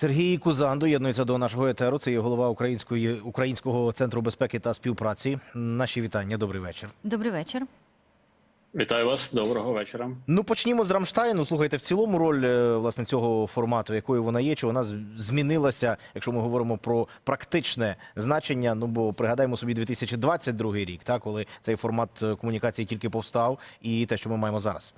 Сергій Кузан доєднується до нашого етеру. Це є голова Української українського центру безпеки та співпраці. Наші вітання. Добрий вечір. Добрий вечір. Вітаю вас, доброго вечора. Ну почнімо з Рамштайну. Слухайте, в цілому роль е, власне цього формату, якою вона є, чи вона змінилася, якщо ми говоримо про практичне значення. Ну бо пригадаємо собі 2022 рік, та коли цей формат е, комунікації тільки повстав, і те, що ми маємо зараз.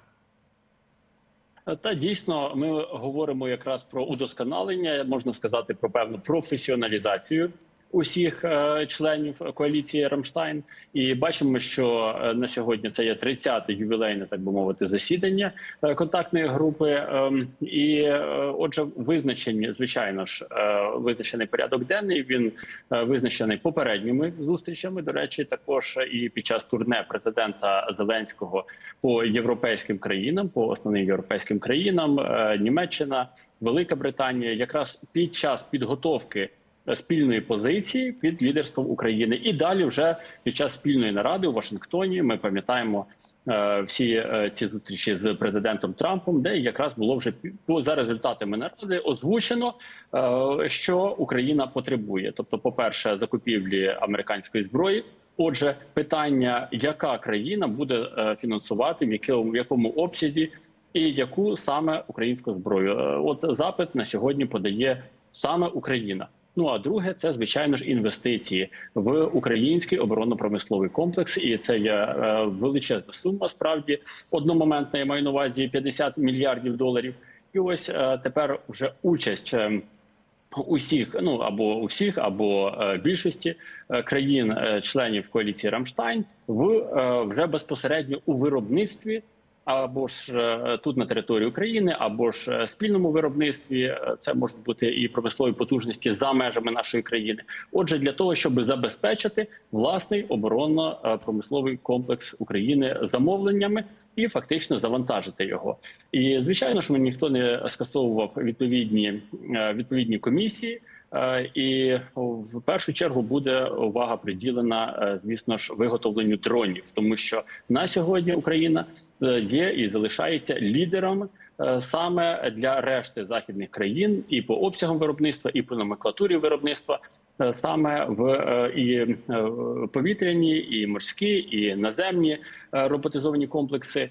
Та дійсно, ми говоримо якраз про удосконалення, можна сказати, про певну професіоналізацію усіх е, членів коаліції Рамштайн. І бачимо, що е, на сьогодні це є 30-те ювілейне, так би мовити, засідання е, контактної групи. Ем, і отже, визначені, звичайно ж, визначений порядок денний. Він визначений попередніми зустрічами. До речі, також і під час турне президента Зеленського по європейським країнам, по основним європейським країнам, Німеччина, Велика Британія, якраз під час підготовки спільної позиції під лідерством України, і далі вже під час спільної наради у Вашингтоні ми пам'ятаємо. е, Всі е, ці зустрічі з президентом Трампом, де якраз було вже за результатами наради озвучено, е, що Україна потребує. Тобто, по перше, закупівлі американської зброї. Отже, питання, яка країна буде фінансувати, в якому, в якому обсязі і яку саме українську зброю. От запит на сьогодні подає саме Україна. Ну а друге, це звичайно ж інвестиції в український оборонно-промисловий комплекс, і це є е, величезна сума. Справді одномоментна я маю на увазі 50 мільярдів доларів. І ось е, тепер вже участь. е, Усіх, ну або усіх, або більшості країн-членів коаліції Рамштайн в вже безпосередньо у виробництві, або ж е, тут на території України, або ж е, спільному виробництві. Е, Це можуть бути і промислові потужності за межами нашої країни. Отже, для того, щоб забезпечити власний оборонно-промисловий комплекс України замовленнями і фактично завантажити його. І звичайно ж, ми ніхто не скасовував відповідні відповідні комісії. Е, І в першу чергу буде увага приділена, е, звісно ж, виготовленню дронів, тому що на сьогодні Україна е, є і залишається лідером саме для решти західних країн і по обсягам виробництва, і по номенклатурі виробництва. Саме в і повітряні, і морські, і наземні роботизовані комплекси.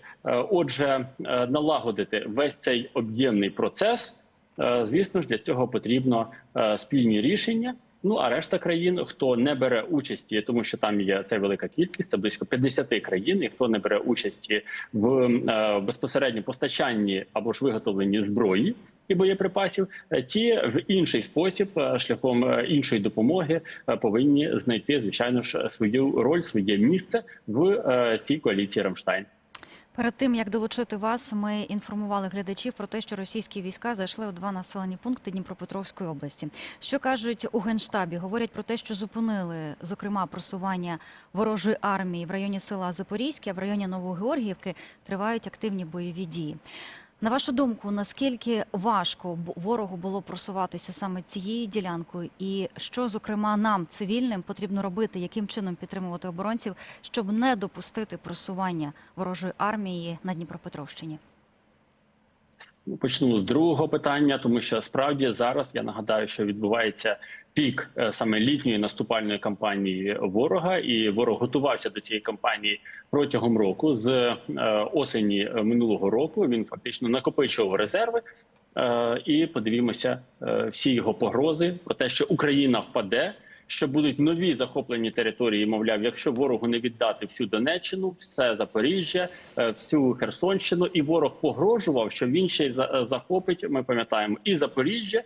Отже, налагодити весь цей об'ємний процес. Е, Звісно ж, для цього потрібно е, спільні рішення. Ну а решта країн, хто не бере участі, тому що там є ця велика кількість, це близько 50 країн, і хто не бере участі в е, безпосередньо постачанні або ж виготовленні зброї і боєприпасів, ті в інший спосіб, шляхом іншої допомоги, повинні знайти звичайно ж свою роль, своє місце в цій коаліції Рамштайн. Перед тим як долучити вас, ми інформували глядачів про те, що російські війська зайшли у два населені пункти Дніпропетровської області. Що кажуть у генштабі? Говорять про те, що зупинили зокрема просування ворожої армії в районі села Запорізьке, а в районі Новогеоргіївки тривають активні бойові дії. На вашу думку, наскільки важко ворогу було просуватися саме цією ділянкою, і що, зокрема, нам, цивільним, потрібно робити, яким чином підтримувати оборонців, щоб не допустити просування ворожої армії на Дніпропетровщині? Почну з другого питання, тому що справді зараз я нагадаю, що відбувається пік е, саме літньої наступальної кампанії ворога, і ворог готувався до цієї кампанії протягом року. З е, осені минулого року він фактично накопичував резерви. Е, І подивімося всі його погрози про те, що Україна впаде. Що будуть нові захоплені території, мовляв, якщо ворогу не віддати всю Донеччину, все Запоріжжя, е, всю Херсонщину, і ворог погрожував, що він ще й е, захопить. Ми пам'ятаємо і Запоріжжя,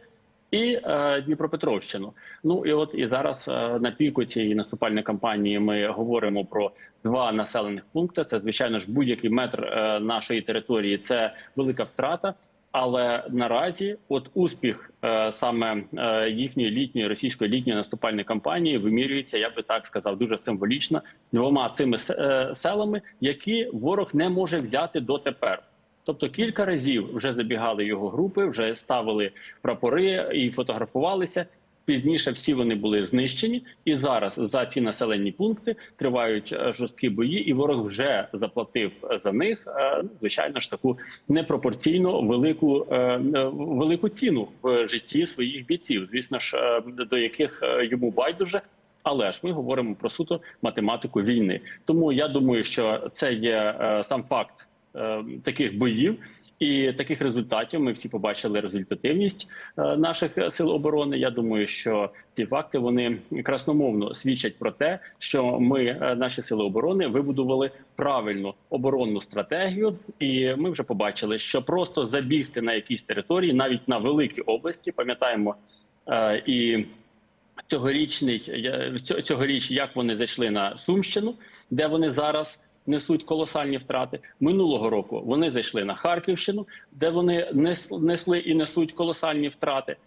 і е, Дніпропетровщину. Ну і от і зараз на піку цієї наступальної кампанії ми говоримо про два населених пункти. Це звичайно ж будь-який метр нашої території. Це велика втрата. Але наразі, от успіх е, саме е, їхньої літньої російської літньої наступальної кампанії вимірюється, я би так сказав, дуже символічно двома цими е, селами, які ворог не може взяти дотепер. Тобто кілька разів вже забігали його групи, вже ставили прапори і фотографувалися. Пізніше всі вони були знищені, і зараз за ці населені пункти тривають е, жорсткі бої, і ворог вже заплатив за них е, звичайно ж таку непропорційно велику е, е, велику ціну в житті своїх бійців. Звісно ж, е, до яких е, йому байдуже. Але ж ми говоримо про суто математику війни. Тому я думаю, що це є е, сам факт е, таких боїв. І таких результатів ми всі побачили результативність е, наших сил оборони. Я думаю, що ці факти вони красномовно свідчать про те, що ми, е, наші сили оборони, вибудували правильну оборонну стратегію, і ми вже побачили, що просто забігти на якісь території, навіть на великі області, пам'ятаємо е, і цьогорічний цьогоріч, як вони зайшли на Сумщину, де вони зараз несуть колосальні втрати. Минулого року вони зайшли на Харківщину, де вони несли і несуть колосальні втрати.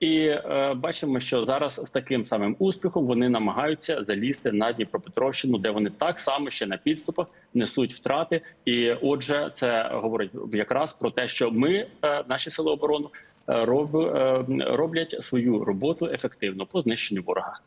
І е, бачимо, що зараз з таким самим успіхом вони намагаються залізти на Дніпропетровщину, де вони так само ще на підступах несуть втрати. І отже, це говорить якраз про те, що ми, е, наші сили оборони, е, роб, е, роблять свою роботу ефективно по знищенню ворога.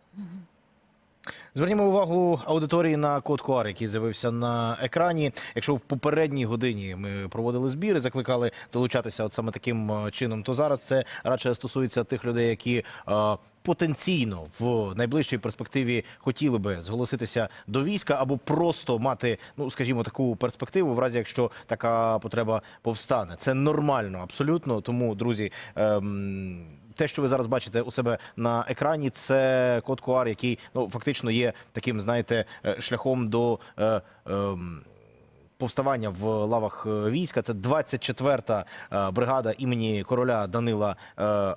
Звернімо увагу аудиторії на код QR, який з'явився на екрані. Якщо в попередній годині ми проводили збір і закликали долучатися от саме таким е, чином, то зараз це радше стосується тих людей, які е, потенційно в найближчій перспективі хотіли би зголоситися до війська або просто мати, ну скажімо, таку перспективу, в разі якщо така потреба повстане. Це нормально, абсолютно. Тому, друзі. ем, те, що ви зараз бачите у себе на екрані, це код QR, який ну фактично є таким, знаєте, е, шляхом до. Е, е, Повставання в лавах е, війська це 24-та е, бригада імені короля Данила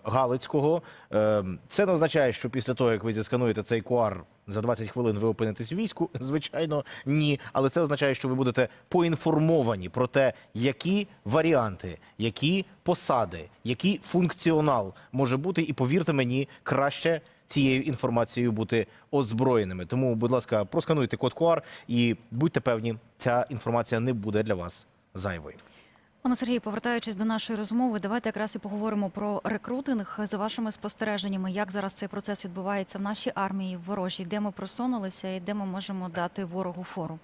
Галицького. Е, Це не означає, що після того, як ви зіскануєте цей QR, за 20 хвилин ви опинитесь у війську. Звичайно, ні. Але це означає, що ви будете поінформовані про те, які варіанти, які посади, який функціонал може бути, і повірте мені, краще цією інформацією бути озброєними. Тому, будь ласка, проскануйте код QR і будьте певні, ця інформація не буде для вас зайвою. Пане Сергію, повертаючись до нашої розмови, давайте якраз і поговоримо про рекрутинг за вашими спостереженнями. Як зараз цей процес відбувається в нашій армії, в ворожій, де ми просунулися і де ми можемо дати ворогу фору?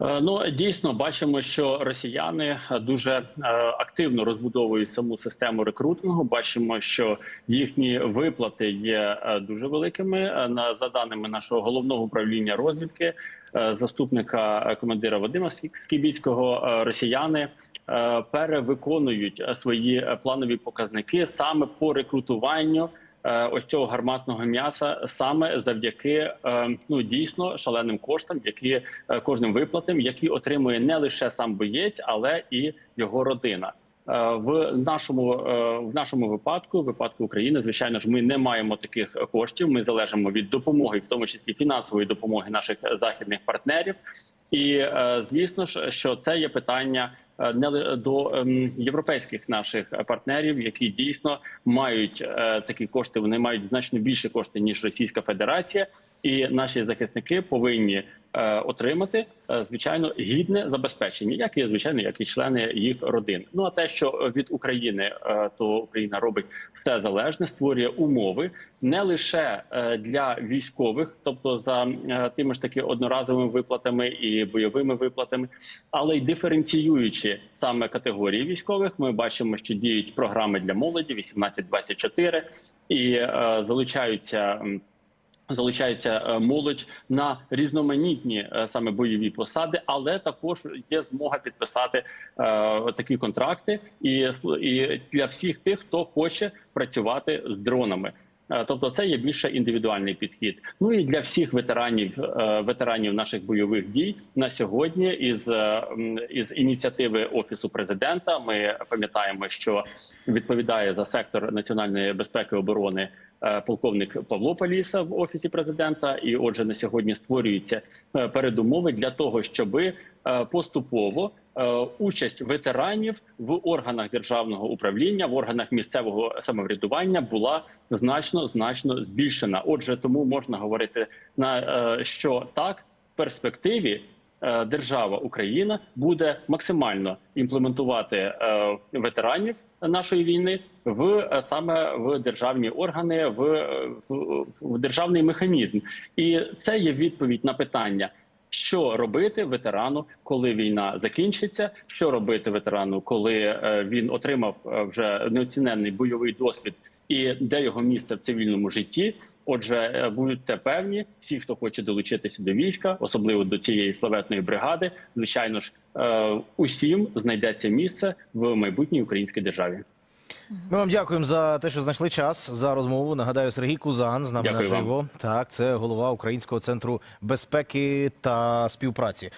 Е, Ну дійсно бачимо, що росіяни е, дуже е, активно розбудовують саму систему рекрутингу. Бачимо, що їхні виплати є дуже великими. На за даними нашого головного управління розвідки, заступника командира Вадима Скі- Скібіцького, росіяни перевиконують свої планові показники саме по рекрутуванню ось цього гарматного м'яса саме завдяки е, ну дійсно шаленим коштам, які е, кожним виплатам, які отримує не лише сам боєць, але і його родина. Е, В нашому е, в нашому випадку, в випадку України, звичайно ж, ми не маємо таких коштів. Ми залежимо від допомоги, в тому числі фінансової допомоги наших західних партнерів. І е, звісно ж, що це є питання е, до ем, європейських наших партнерів, які дійсно мають е, такі кошти. Вони мають значно більше кошти ніж Російська Федерація, і наші захисники повинні е, отримати е, звичайно гідне забезпечення, як і звичайно, як і члени їх родин. Ну а те, що від України, е, то Україна робить все залежне, створює умови не лише е, для військових, тобто за е, тими ж таки одноразовими виплатами і бойовими виплатами, але й диференціюючи саме категорії військових. Ми бачимо, що діють програми для молоді 18-24 і е, залучаються. Залучається е, молодь на різноманітні е, саме бойові посади, але також є змога підписати е, такі контракти, і, і для всіх тих, хто хоче працювати з дронами. Е, Тобто, це є більше індивідуальний підхід. Ну і для всіх ветеранів, ветеранів наших бойових дій на сьогодні, із, із ініціативи офісу президента, ми пам'ятаємо, що відповідає за сектор національної безпеки оборони полковник Павло Паліса в офісі президента. І, отже, на сьогодні створюються е, передумови для того, щоби е, поступово е, участь ветеранів в органах державного управління, в органах місцевого самоврядування була значно значно збільшена. Отже, тому можна говорити на е, що так в перспективі. Е, держава Україна буде максимально імплементувати е, ветеранів нашої війни в е, саме в державні органи, в, в, в державний механізм, і це є відповідь на питання. Що робити ветерану, коли війна закінчиться? Що робити ветерану, коли він отримав вже неоціненний бойовий досвід, і де його місце в цивільному житті? Отже, е, будьте певні, всі, хто хоче долучитися до війська, особливо до цієї славетної бригади, звичайно ж, е, усім знайдеться місце в майбутній українській державі. Ми вам дякуємо за те, що знайшли час за розмову. Нагадаю, Сергій Кузан з нами Дякую вам. наживо. Так, це голова Українського центру безпеки та співпраці.